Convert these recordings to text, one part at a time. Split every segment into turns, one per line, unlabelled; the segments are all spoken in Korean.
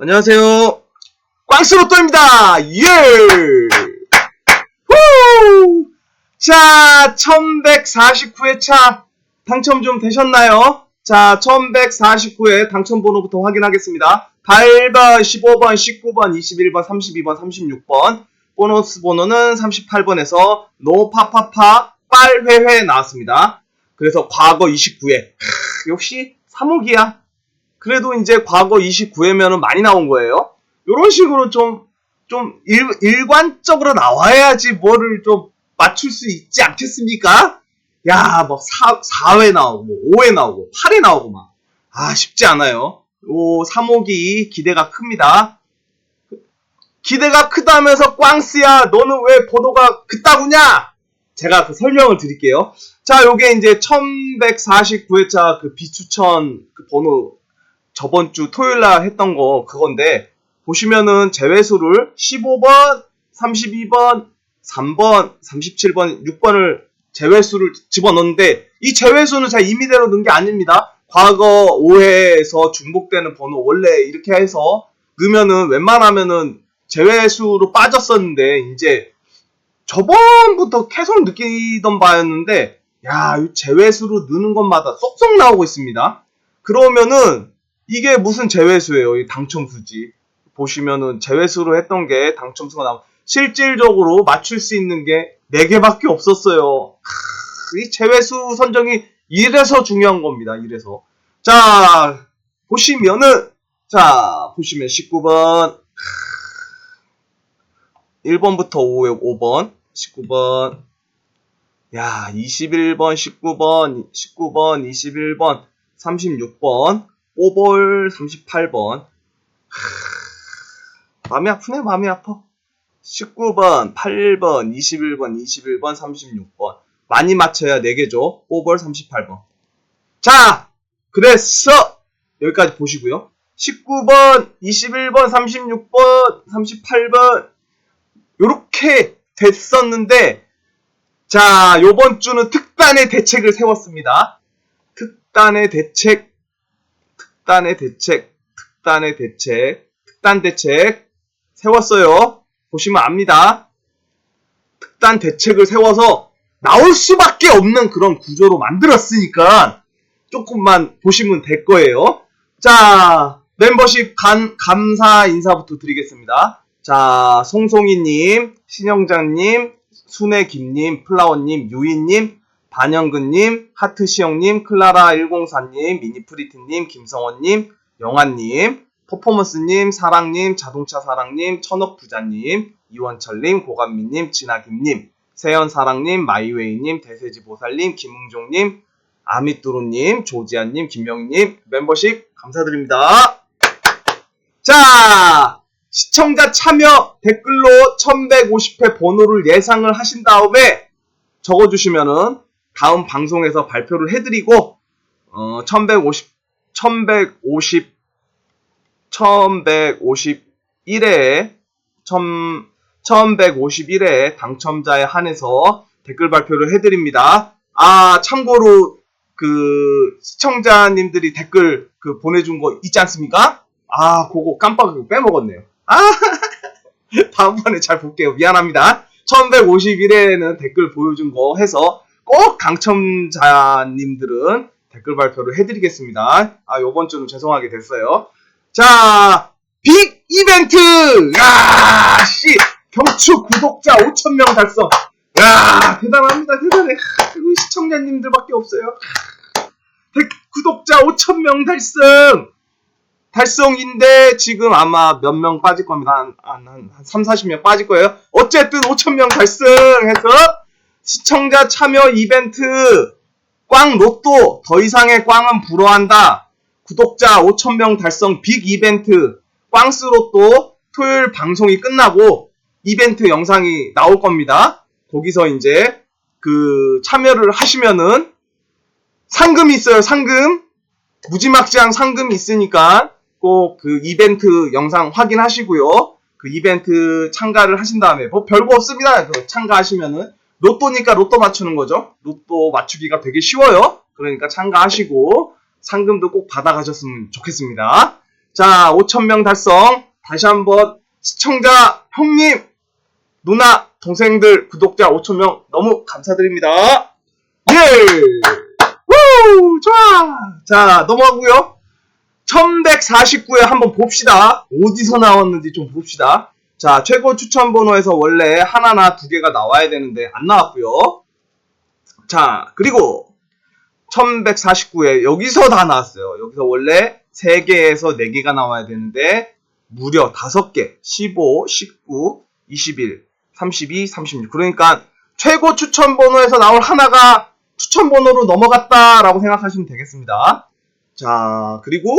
안녕하세요. 꽝스로또입니다. 예! 후! 자, 1149회차 당첨 좀 되셨나요? 자, 1149회 당첨 번호부터 확인하겠습니다. 8번, 15번, 19번, 21번, 32번, 36번. 보너스 번호는 38번에서 노파파파 빨회회 나왔습니다. 그래서 과거 29회. 역시 3호기야. 그래도 이제 과거 29회면은 많이 나온 거예요. 이런 식으로 좀, 좀 일, 일관적으로 나와야지 뭐를 좀 맞출 수 있지 않겠습니까? 야, 뭐 4, 4회 나오고, 뭐 5회 나오고, 8회 나오고 막. 아, 쉽지 않아요. 요 3호기 기대가 큽니다. 기대가 크다면서 꽝스야, 너는 왜 번호가 그따구냐? 제가 그 설명을 드릴게요. 자, 요게 이제 1149회차 그 비추천 그 번호 저번 주 토요일 날 했던 거 그건데 보시면은 제외수를 15번, 32번, 3번, 37번, 6번을 제외수를 집어넣는데 이 제외수는 제가 임의대로 넣은 게 아닙니다. 과거 5회에서 중복되는 번호 원래 이렇게 해서 넣으면은 웬만하면은 제외수로 빠졌었는데 이제 저번부터 계속 느끼던 바였는데 야, 이 제외수로 넣는 것마다 쏙쏙 나오고 있습니다. 그러면은 이게 무슨 제외수예요? 이 당첨수지. 보시면은 제외수로 했던 게 당첨수가 나오 실질적으로 맞출 수 있는 게 4개밖에 없었어요. 크, 이 제외수 선정이 이래서 중요한 겁니다. 이래서. 자, 보시면은 자, 보시면 19번 1번부터 5, 5번 19번 야, 21번, 19번, 19번, 21번, 36번, 5볼 38번. 마음이 아프네, 마음이 아파. 19번, 8번, 21번, 21번, 36번. 많이 맞춰야 4개죠. 5볼 38번. 자, 그래서 여기까지 보시고요. 19번, 21번, 36번, 38번. 요렇게 됐었는데 자, 요번 주는 특단의 대책을 세웠습니다. 특단의 대책, 특단의 대책, 특단의 대책, 특단 대책 세웠어요. 보시면 압니다. 특단 대책을 세워서 나올 수밖에 없는 그런 구조로 만들었으니까 조금만 보시면 될 거예요. 자, 멤버십 간, 감사 인사부터 드리겠습니다. 자, 송송이님, 신영장님, 순애김님, 플라워님, 유인님, 반영근님, 하트시영님, 클라라104님, 미니프리트님, 김성원님, 영환님, 퍼포먼스님, 사랑님, 자동차 사랑님, 천억부자님, 이원철님, 고감미님, 진아김님, 세연사랑님, 마이웨이님, 대세지보살님, 김웅종님, 아미뚜루님, 조지안님, 김명희님, 멤버십 감사드립니다. 자, 시청자 참여 댓글로 1150회 번호를 예상을 하신 다음에 적어주시면은 다음 방송에서 발표를 해드리고 어, 1150 1150 1151회 1151회 당첨자에 한해서 댓글 발표를 해드립니다. 아 참고로 그 시청자님들이 댓글 그 보내준 거 있지 않습니까? 아 그거 깜빡 빼먹었네요. 아 다음번에 잘 볼게요. 미안합니다. 1151회에는 댓글 보여준 거 해서 꼭 당첨자님들은 댓글 발표를 해드리겠습니다. 아, 요번 주는 죄송하게 됐어요. 자, 빅 이벤트! 야 씨! 경추 구독자 5,000명 달성! 야 대단합니다, 대단해. 그리고 시청자님들밖에 없어요. 백- 구독자 5,000명 달성! 달성인데 지금 아마 몇 명 빠질 겁니다. 한, 한, 한, 한 3, 40명 빠질 거예요. 어쨌든 5,000명 달성해서 시청자 참여 이벤트 꽝 로또 더 이상의 꽝은 불허한다. 구독자 5,000명 달성 빅 이벤트 꽝스 로또 토요일 방송이 끝나고 이벤트 영상이 나올 겁니다. 거기서 이제 그 참여를 하시면은 상금이 있어요. 상금 무지막지한 상금이 있으니까 꼭 그 이벤트 영상 확인하시고요. 그 이벤트 참가를 하신 다음에 뭐 별거 없습니다. 그 참가하시면은 로또니까 로또 맞추는 거죠. 로또 맞추기가 되게 쉬워요. 그러니까 참가하시고 상금도 꼭 받아가셨으면 좋겠습니다. 자, 5,000명 달성. 다시 한번 시청자, 형님, 누나, 동생들, 구독자 5,000명 너무 감사드립니다. 예! 우! 좋아! 자, 넘어가고요 1149에 한번 봅시다. 어디서 나왔는지 좀 봅시다. 자, 최고 추천 번호에서 원래 하나나 두 개가 나와야 되는데 안 나왔고요. 자, 그리고 1149에 여기서 다 나왔어요. 여기서 원래 3개에서 4개가 나와야 되는데 무려 5개. 15, 19, 21, 32, 36. 그러니까 최고 추천 번호에서 나올 하나가 추천 번호로 넘어갔다라고 생각하시면 되겠습니다. 자, 그리고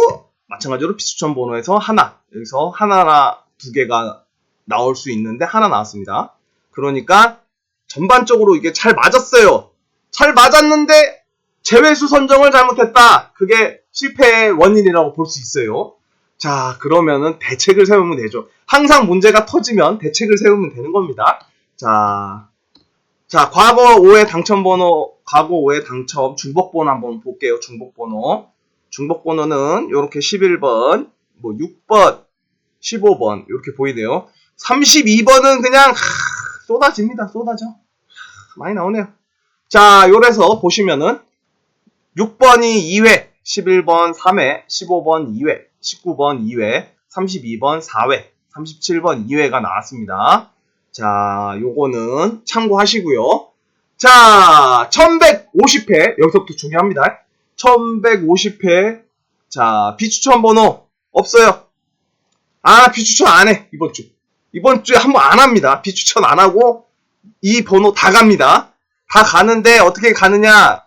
마찬가지로 비추천 번호에서 하나. 여기서 하나나 두 개가 나올 수 있는데 하나 나왔습니다. 그러니까 전반적으로 이게 잘 맞았어요. 잘 맞았는데 제외수 선정을 잘못했다. 그게 실패의 원인이라고 볼 수 있어요. 자, 그러면은 대책을 세우면 되죠. 항상 문제가 터지면 대책을 세우면 되는 겁니다. 자, 자, 과거 5회 당첨 번호, 과거 5회 당첨 중복 번호 한번 볼게요. 중복 번호. 중복 번호는 이렇게 11번, 뭐 6번, 15번 이렇게 보이네요. 32번은 그냥 하, 쏟아집니다. 쏟아져. 하, 많이 나오네요. 자, 요래서 보시면은 6번이 2회, 11번 3회, 15번 2회, 19번 2회, 32번 4회, 37번 2회가 나왔습니다. 자, 요거는 참고하시고요. 자, 1150회 여기서부터 중요합니다. 1150회 자, 비추천 번호 없어요. 아, 비추천 안 해. 이번 주. 이번 주에 한번 안 합니다. 비추천 안 하고 이 번호 다 갑니다. 다 가는데 어떻게 가느냐?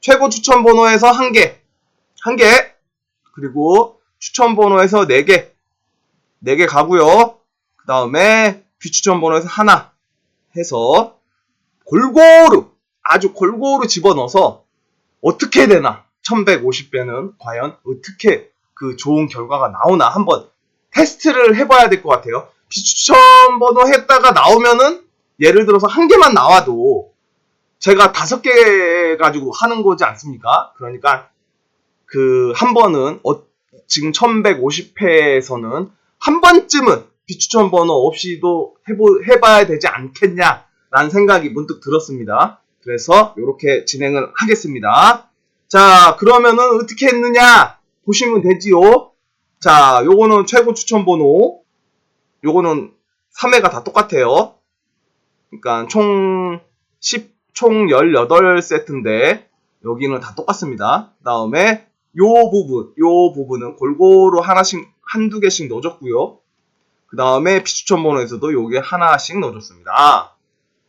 최고 추천 번호에서 한 개, 한 개, 그리고 추천 번호에서 네 개, 네 개 가고요. 그 다음에 비추천 번호에서 하나 해서 골고루 아주 골고루 집어넣어서 어떻게 되나 1150배는 과연 어떻게 그 좋은 결과가 나오나 한번 테스트를 해봐야 될 것 같아요. 비추천 번호 했다가 나오면은 예를 들어서 한 개만 나와도 제가 다섯 개 가지고 하는 거지 않습니까? 그러니까 그 한 번은 어, 지금 1150회에서는 한 번쯤은 비추천 번호 없이도 해보, 해봐야 되지 않겠냐라는 생각이 문득 들었습니다. 그래서 이렇게 진행을 하겠습니다. 자, 그러면은 어떻게 했느냐 보시면 되지요. 자, 요거는 최고 추천 번호. 요거는 3회가 다 똑같아요. 그러니까 총 10, 총 18세트인데 여기는 다 똑같습니다. 그 다음에 요 부분, 요 부분은 골고루 하나씩, 한두 개씩 넣어줬고요. 그 다음에 비추천 번호에서도 요게 하나씩 넣어줬습니다.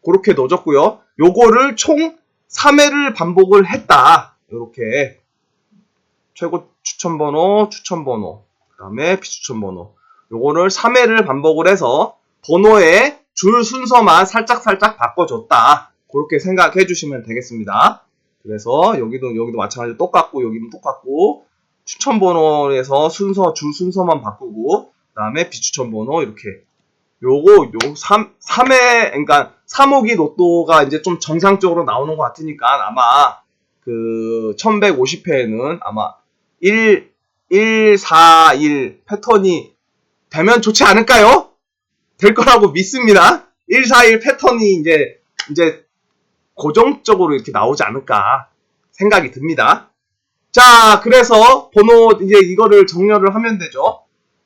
그렇게 넣어줬고요. 요거를 총 3회를 반복을 했다. 요렇게 최고 추천 번호, 추천 번호, 그 다음에 비추천 번호. 요거를 3회를 반복을 해서 번호의 줄 순서만 살짝살짝 바꿔줬다. 그렇게 생각해 주시면 되겠습니다. 그래서 여기도 여기도 마찬가지로 똑같고 여기는 똑같고 추천 번호에서 순서 줄 순서만 바꾸고 그다음에 비추천 번호 이렇게 요거 요 3, 3회 그러니까 3호기 로또가 이제 좀 정상적으로 나오는 것 같으니까 아마 그 1150회에는 아마 1 1 4 1 패턴이 되면 좋지 않을까요? 될 거라고 믿습니다. 1 4 1 패턴이 이제 이제 고정적으로 이렇게 나오지 않을까 생각이 듭니다. 자, 그래서 번호 이제 이거를 정렬을 하면 되죠.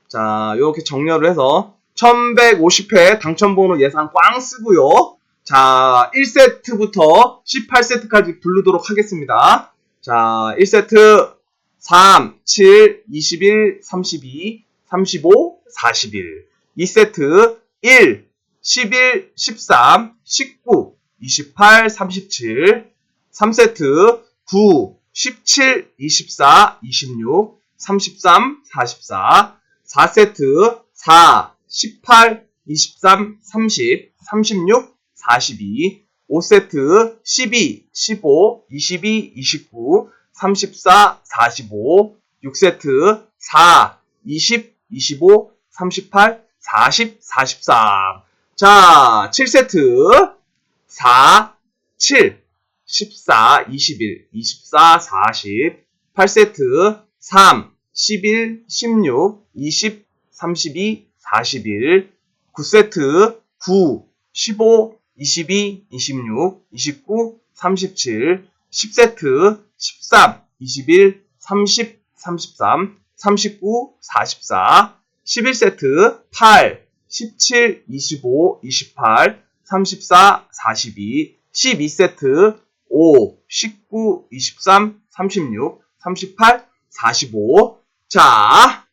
자, 이렇게 정렬을 해서 1150회 당첨번호 예상 꽝 쓰고요. 자, 1세트부터 18세트까지 부르도록 하겠습니다. 자, 1세트 3, 7, 21, 32, 35, 41. 2세트 1, 11, 13, 19, 28, 37. 3세트 9, 17, 24, 26, 33, 44. 4세트 4, 18, 23, 30, 36, 42, 5세트 12, 15, 22, 29, 34, 45, 6세트 4, 20, 25, 38, 40, 43. 자, 7세트. 4, 7, 14, 21, 24, 40, 8세트. 3, 11, 16, 20, 32, 41, 9세트. 9, 15, 22, 26, 29, 37, 10세트. 13, 21, 30, 33, 39, 44, 11세트 8, 17, 25, 28, 34, 42, 12세트 5, 19, 23, 36, 38, 45. 자,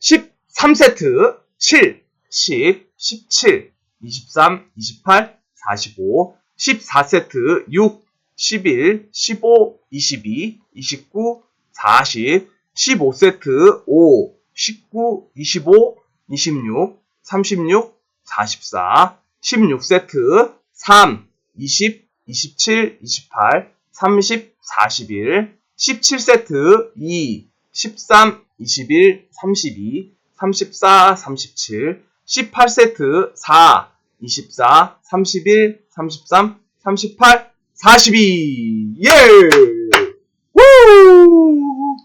13세트 7, 10, 17, 23, 28, 45, 14세트 6, 11, 15, 22, 29, 40, 15세트 5, 19, 25, 26, 36, 44, 16세트 3, 20, 27, 28, 30, 41, 17세트 2, 13, 21, 32, 34, 37, 18세트 4, 24, 31, 33, 38, 42. 예! 우!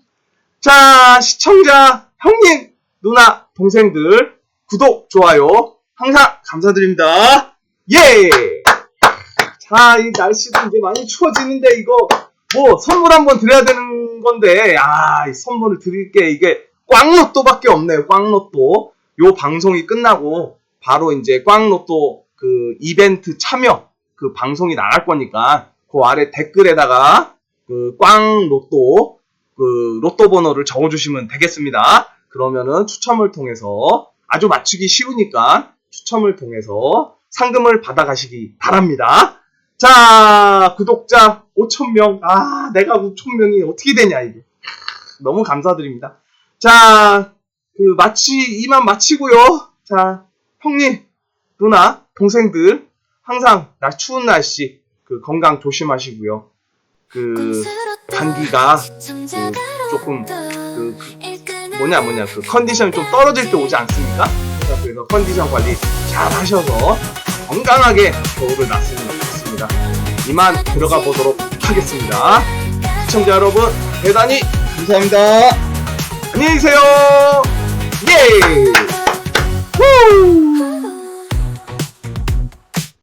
자, 시청자, 형님, 누나, 동생들, 구독, 좋아요, 항상 감사드립니다. 예! 자, 이 날씨도 이제 많이 추워지는데, 이거, 뭐, 선물 한번 드려야 되는 건데, 아, 이 선물을 드릴 게 이게 꽝로또밖에 없네요, 꽝로또. 요 방송이 끝나고, 바로 이제 꽝로또 그 이벤트 참여, 그 방송이 나갈 거니까, 그 아래 댓글에다가, 그 꽝로또, 그 로또 번호를 적어주시면 되겠습니다. 그러면은 추첨을 통해서 아주 맞추기 쉬우니까 추첨을 통해서 상금을 받아가시기 바랍니다. 자, 구독자 5천명. 아, 내가 5천명이 어떻게 되냐, 이게. 너무 감사드립니다. 자, 그, 마치, 이만 마치고요. 자, 형님, 누나, 동생들, 항상, 날 추운 날씨, 그, 건강 조심하시고요. 그, 감기가, 그, 조금, 그, 그 뭐냐, 뭐냐, 그, 컨디션이 좀 떨어질 때 오지 않습니까? 그래서 그래서 컨디션 관리 잘 하셔서 건강하게 겨울을 났으면 좋겠습니다. 이만 들어가 보도록 하겠습니다. 시청자 여러분, 대단히 감사합니다. 안녕히 계세요. 예! 후!